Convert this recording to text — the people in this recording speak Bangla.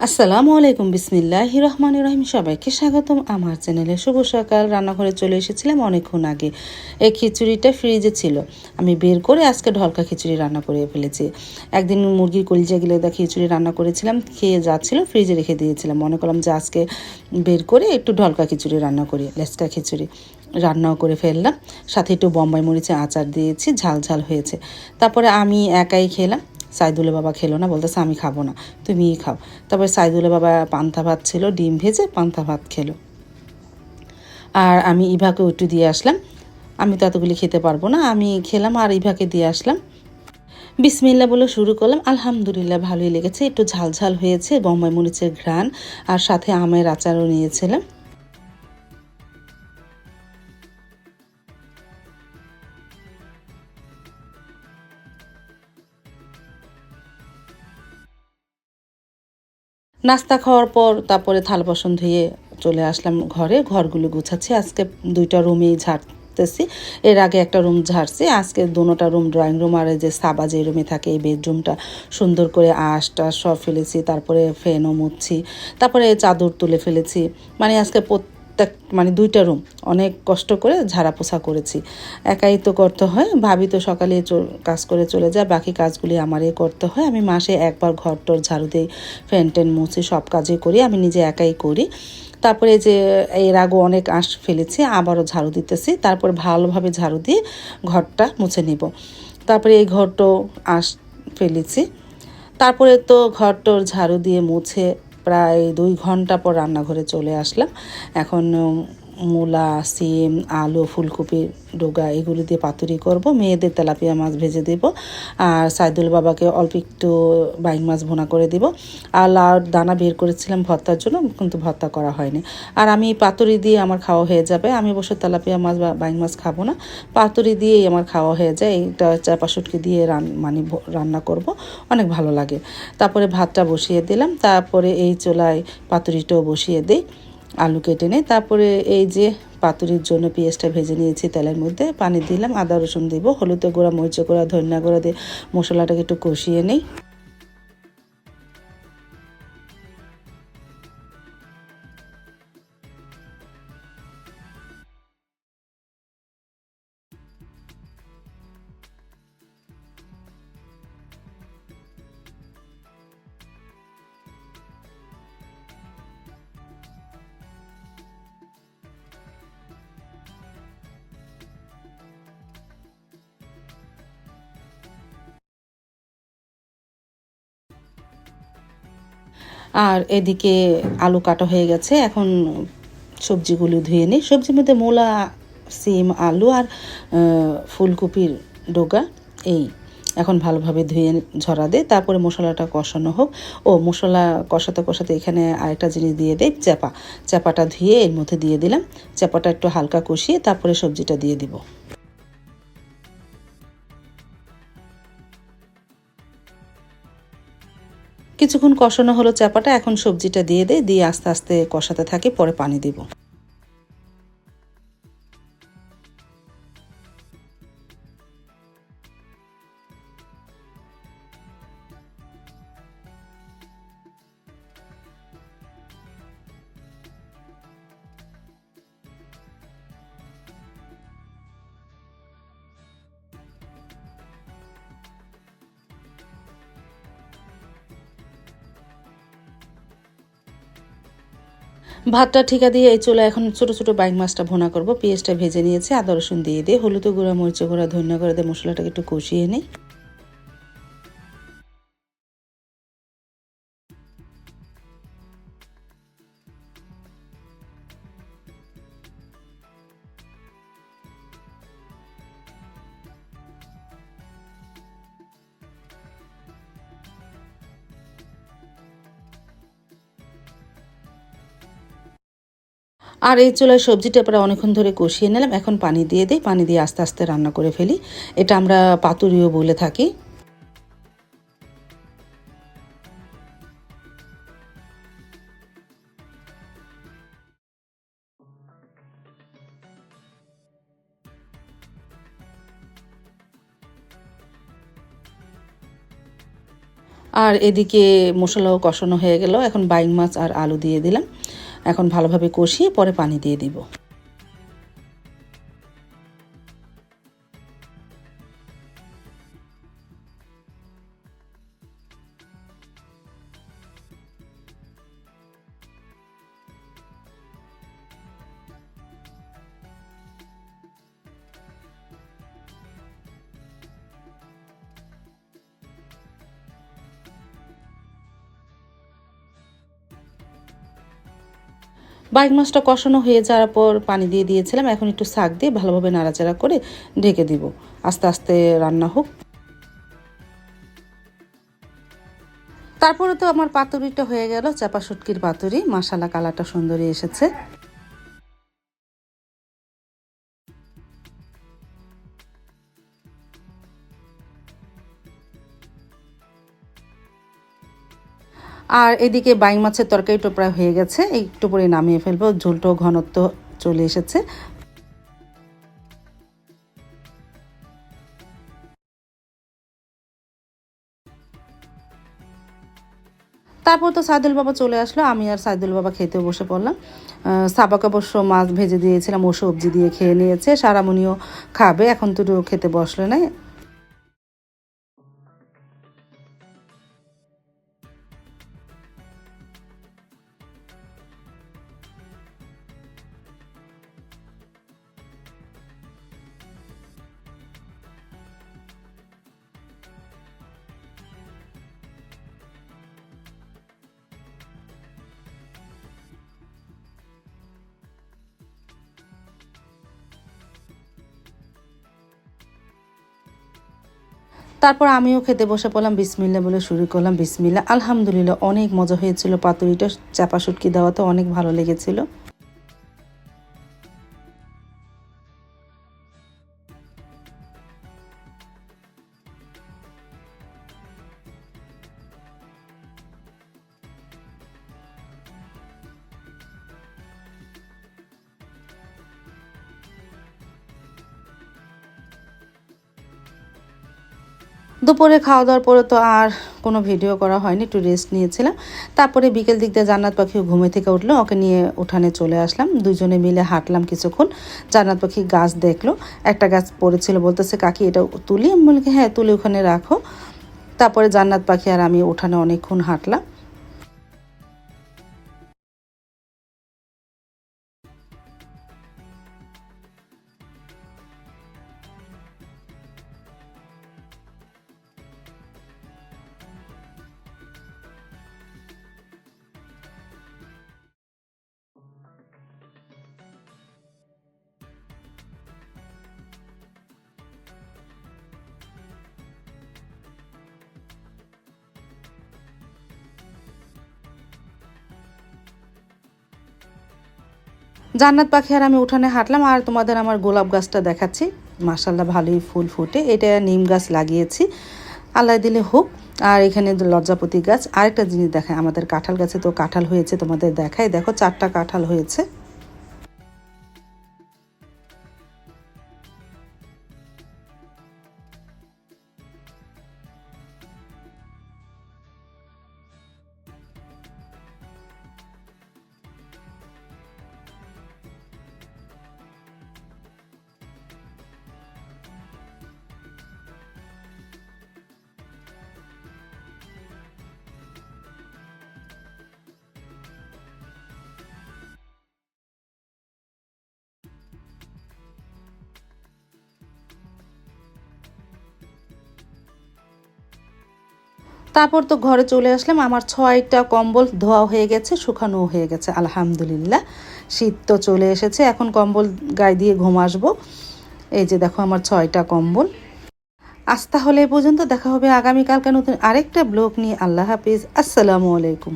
আসসালামু আলাইকুম বিসমিল্লাহ রহমান রহিম। সবাইকে স্বাগতম। আমার চ্যানেলে শুভ সকাল। রান্নাঘরে চলে এসেছিলাম অনেকক্ষণ আগে। এই খিচুড়িটা ফ্রিজে ছিল। আমি বের করে আজকে ঢলকা খিচুড়ি রান্না করে ফেলেছি। একদিন মুরগির কলিজা গিলে দা খিচুড়ি রান্না করেছিলাম, খেয়ে যাচ্ছিল ফ্রিজে রেখে দিয়েছিলাম। মনে করলাম যে আজকে বের করে একটু ঢলকা খিচুড়ি রান্না করি লেসকা খিচুড়ি। রান্নাও করে ফেললাম। সাথে একটু বম্বাই মরিচে আচার দিয়েছি, ঝাল ঝাল হয়েছে। তারপরে আমি একাই খেলাম। সাইদুলের বাবা খেলো না, বলতেছে, আমি খাব না, তুমিই খাও। তারপরে সাইদুলের বাবা পান্তা ভাত ছিল, ডিম ভেজে পান্তা ভাত খেলো। আর আমি ইভাকে একটু দিয়ে আসলাম। আমি তো এতগুলি খেতে পারব না, আমি খেলাম আর ইভাকে দিয়ে আসলাম। বিসমিল্লা বলে শুরু করলাম, আলহামদুলিল্লাহ, ভালোই লেগেছে। একটু ঝাল ঝাল হয়েছে, বম্বাই মরিচের ঘ্রাণ আর সাথে আমের আচারও নিয়েছিলাম। নাস্তা খাওয়ার পর তারপরে থাল বাসন ধুয়ে চলে আসলাম ঘরে। ঘরগুলো গুছাচ্ছি। আজকে দুইটা রুমেই ঝাড়তেছি। এর আগে একটা রুম ঝাড়ছি। আজকে দুটা রুম ড্রয়িং রুম আর যে সাবা যে রুমে থাকে, এই বেডরুমটা সুন্দর করে আশটা সব ফেলেছি। তারপরে ফ্যানও মুছছি। তারপরে চাদর তুলে ফেলেছি। মানে আজকে প্রত্যেক মানে দুইটা রুম অনেক কষ্ট করে ঝাড়া পোছা করেছি। একাই তো করতে হয়, ভাবি তো সকালে কাজ করে চলে যায়, বাকি কাজগুলি আমারই করতে হয়। আমি মাসে একবার ঘর টর ঝাড়ু দিই, ফ্যান টেন মুছি, সব কাজই করি, আমি নিজে একাই করি। তারপরে যে, এর আগে অনেক আঁশ ফেলেছি, আবারও ঝাড়ু দিতেছি, তারপর ভালোভাবে ঝাড়ু দিয়ে ঘরটা মুছে নিব। তারপরে এই ঘরটাও আঁশ ফেলেছি। তারপরে তো ঘরটোর ঝাড়ু দিয়ে মুছে প্রায় দুই ঘণ্টা পর রান্নাঘরে চলে আসলাম। এখন মূলা, সিম, আলু, ফুলকপি, ডোগা এগুলো দিয়ে পাতুরি করব। মেয়েদের তেলাপিয়া মাছ ভেজে দেব। আর সাইদুল বাবাকে অল্প একটু বাইং মাছ ভুনা করে দেব। আর লাউর দানা বের করেছিলাম ভর্তার জন্য, কিন্তু ভর্তা করা হয়নি। আর আমি পাতুরি দিয়ে আমার খাওয়া হয়ে যাবে। আমি অবশ্য তেলাপিয়া মাছ বা বাইং মাছ খাব না। পাতুরি দিয়েই আমার খাওয়া হয়ে যায়। এইটা চাপা শুটকি দিয়ে রান মানে রান্না করব। অনেক ভালো লাগে। তারপরে ভাতটা বসিয়ে দিলাম। তারপরে এই চোলায় পাতুরিটাও বসিয়ে দিই। আলু কেটে নিই। তারপরে এই যে পাতুরির জন্য পেঁয়াজটা ভেজে নিয়েছি তেলের মধ্যে, পানি দিলাম, আদা রসুন দিব হলুদ গুঁড়া মরিচ গুঁড়া, ধনিয়া গুঁড়া দিয়ে মশলাটাকে একটু কষিয়ে নিই। আর এদিকে আলু কাটা হয়ে গেছে। এখন সবজিগুলো ধুয়ে নিই। সবজির মধ্যে মূলা, সিম, আলু আর ফুলকপির ডোগা, এই। এখন ভালোভাবে ধুয়ে ঝরা দেয় তারপরে মশলাটা কষানো হোক। ও, মশলা কষাতে কষাতে এখানে আরেকটা জিনিস দিয়ে দেয় চাপা চাপাটা ধুয়ে এর মধ্যে দিয়ে দিলাম। চাপাটা একটু হালকা কষিয়ে তারপরে সবজিটা দিয়ে দিব। কিছুক্ষণ কষানো হলো চাপাটা এখন সবজিটা দিয়ে দেয় দিয়ে আস্তে আস্তে কষাতে থাকি, পরে পানি দিব। ভাতটা ঠিকা দিয়ে এই চুলা এখন ছোটো ছোটো বাইক মাছটা ভোনা করব। পেঁয়াজটা ভেজে নিয়েছে, আদা রসুন দিয়ে দিয়ে, হলুদ গুঁড়া মরিচ গুঁড়া, ধন্য করে দিয়ে মশলাটাকে একটু কষিয়ে নিই। আর এই চুলায় সবজিটা প্রায় অনেকক্ষণ ধরে কষিয়ে নিলাম। এখন পানি দিয়ে দিই। পানি দিয়ে আস্তে আস্তে রান্না করে ফেলি। এটা আমরা পাতুরিও বলে থাকি। আর এদিকে মশলাও কষানো হয়ে গেল। এখন বাইং মাছ আর আলু দিয়ে দিলাম। এখন ভালোভাবে কষিয়ে পরে পানি দিয়ে দিব। বাইক মাছটা কষানো হয়ে যাওয়ার পর পানি দিয়ে দিয়েছিলাম। এখন একটু শাক দিয়ে ভালোভাবে নাড়াচাড়া করে ঢেকে দিব। আস্তে আস্তে রান্না হোক। তারপরে তো আমার পাতুরিটা হয়ে গেল চাপা শুটকির পাতুরি। মাসালা কালারটা সুন্দরী এসেছে। আর এদিকে বাইং মাছের তরকারিটা প্রায় হয়ে গেছে। একটু পরে নামিয়ে ফেলব। ঝোলটাও ঘনত্ব চলে এসেছে। তারপর তো সাইদুল বাবা চলে আসলো। আমি আর সাইদুল বাবা খেতে বসে পড়লাম। সাবাকে অবশ্য মাছ ভেজে দিয়েছিলাম ও সবজি দিয়ে খেয়ে নিয়েছে। সারামণিও খাবে। এখন তো খেতে বসলে না। তারপর আমিও খেতে বসে পড়লাম, বিসমিল্লা বলে শুরু করলাম, বিসমিল্লা। আলহামদুলিল্লাহ, অনেক মজা হয়েছিল। পাতুরিটা চাপা সুটকি দেওয়াতে অনেক ভালো লেগেছিল। দুপুরে খাওয়া দাওয়ার পরে তো আর কোনো ভিডিও করা হয়নি, একটু রেস্ট নিয়েছিলাম। তারপরে বিকেল দিক দিয়ে জান্নাত পাখি ঘুমে থেকে উঠল, ওকে নিয়ে উঠানে চলে আসলাম। দুজনে মিলে হাঁটলাম কিছুক্ষণ, জান্নাত পাখি গাছ দেখল, একটা গাছ পড়েছিল বলতেছে, কাকি, এটা তুলি? আমি বলি হ্যাঁ তুলি, ওখানে রাখো। তারপরে জান্নাত পাখি আর আমি উঠানে অনেকক্ষণ হাঁটলাম। জান্নাত পাখি আর আমি উঠানে হাঁটলাম আর তোমাদের আমার গোলাপ গাছটা দেখাচ্ছি। মাসাল্লাহ ভালোই ফুল ফুটে। এটা নিম গাছ লাগিয়েছি। আল্লাহ দিলে হোক। আর এখানে লজ্জাপতি গাছ, আরেকটা জিনিস দেখায়। আমাদের কাঁঠাল গাছে তো কাঁঠাল হয়েছে, তোমাদের দেখায় দেখো, চারটা কাঁঠাল হয়েছে। তারপর তো ঘরে চলে আসলাম। আমার ছয়টা কম্বল ধোয়া হয়ে গেছে শুকানো হয়ে গেছে, আলহামদুলিল্লাহ। শীত তো চলে এসেছে, এখন কম্বল গায়ে দিয়ে ঘুম আসব। এই যে দেখো আমার ছয়টা কম্বল। আজ তাহলে পর্যন্ত দেখা হবে আগামীকালকে নতুন আরেকটা ব্লগ নিয়ে। আল্লাহ হাফিজ। আসসালামু আলাইকুম।